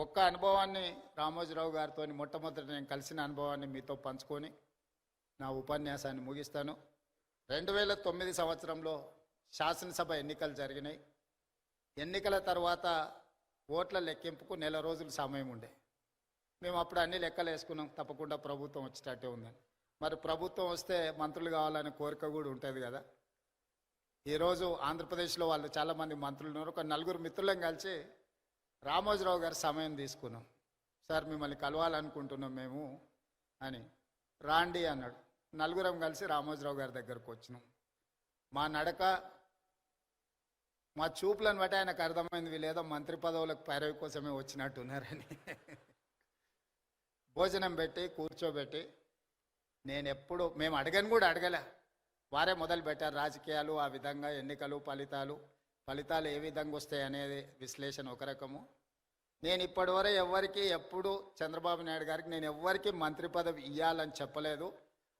ఒక్క అనుభవాన్ని రామోజీరావు గారితో మొట్టమొదటి నేను కలిసిన అనుభవాన్ని మీతో పంచుకొని నా ఉపన్యాసాన్ని ముగిస్తాను. రెండు వేల తొమ్మిది సంవత్సరంలో శాసనసభ ఎన్నికలు జరిగినాయి. ఎన్నికల తర్వాత ఓట్ల లెక్కింపుకు నెల రోజులు సమయం ఉండే. మేము అప్పుడు అన్ని లెక్కలు వేసుకున్నాం. తప్పకుండా ప్రభుత్వం వచ్చేటట్టే ఉందని మరి ప్రభుత్వం వస్తే మంత్రులు కావాలనే కోరిక కూడా ఉంటుంది కదా. ఈరోజు ఆంధ్రప్రదేశ్లో వాళ్ళు చాలామంది మంత్రులు ఉన్నారు. ఒక నలుగురు మిత్రులను కలిసి రామోజీరావు గారి సమయం తీసుకున్నాం. సార్ మిమ్మల్ని కలవాలనుకుంటున్నాం మేము అని. రాండి అన్నాడు. నలుగురం కలిసి రామోజీరావు గారి దగ్గరకు వచ్చినాం. మా నడక మా చూపులను బట్టి ఆయనకు అర్థమైంది వీళ్ళేదో మంత్రి పదవులకు పైరవి కోసమే వచ్చినట్టున్నారని. భోజనం పెట్టి కూర్చోబెట్టి నేను ఎప్పుడు మేము అడగను కూడా అడగలే. వారే మొదలు పెట్టారు రాజకీయాలు ఆ విధంగా ఎన్నికలు ఫలితాలు. ఫలితాలు ఏ విధంగా వస్తాయి అనేది విశ్లేషణ ఒక రకము. నేను ఇప్పటివరకు ఎవ్వరికీ ఎప్పుడు చంద్రబాబు నాయుడు గారికి నేను ఎవ్వరికి మంత్రి పదవి ఇవ్వాలని చెప్పలేదు.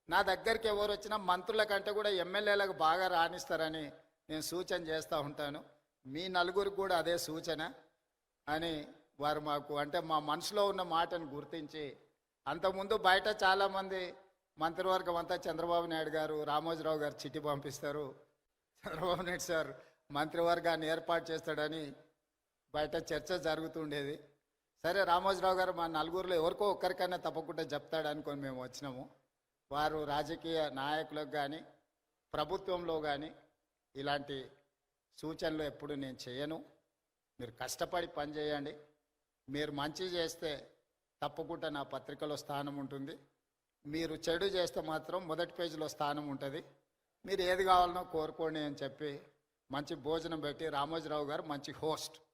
నా దగ్గరికి ఎవరు వచ్చినా మంత్రుల కంటే కూడా ఎమ్మెల్యేలకు బాగా రాణిస్తారని నేను సూచన చేస్తూ ఉంటాను. మీ నలుగురికి కూడా అదే సూచన అని వారు మాకు అంటే మా మనసులో ఉన్న మాటను గుర్తించి అంతకుముందు బయట చాలామంది మంత్రివర్గం అంతా చంద్రబాబు నాయుడు గారు రామోజీరావు గారు చిట్టి పంపిస్తారు. చంద్రబాబు నాయుడు సార్ మంత్రివర్గాన్ని ఏర్పాటు చేస్తాడని బయట చర్చ జరుగుతుండేది. సరే రామోజీరావు గారు మా నలుగురిలో ఎవరికో ఒక్కరికైనా తప్పకుండా చెప్తాడనుకొని మేము వచ్చినాము. వారు రాజకీయ నాయకులకు కానీ ప్రభుత్వంలో కానీ ఇలాంటి సూచనలు ఎప్పుడు నేను చేయను. మీరు కష్టపడి పని చేయండి. మీరు మంచి చేస్తే తప్పకుండా నా పత్రికలో స్థానం ఉంటుంది. మీరు చెడు చేస్తే మాత్రం మొదటి పేజీలో స్థానం ఉంటుంది. మీరు ఏది కావాలనో కోరుకోండి అని చెప్పి మంచి భోజనం పెట్టి రామోజీరావు గారు మంచి హోస్ట్.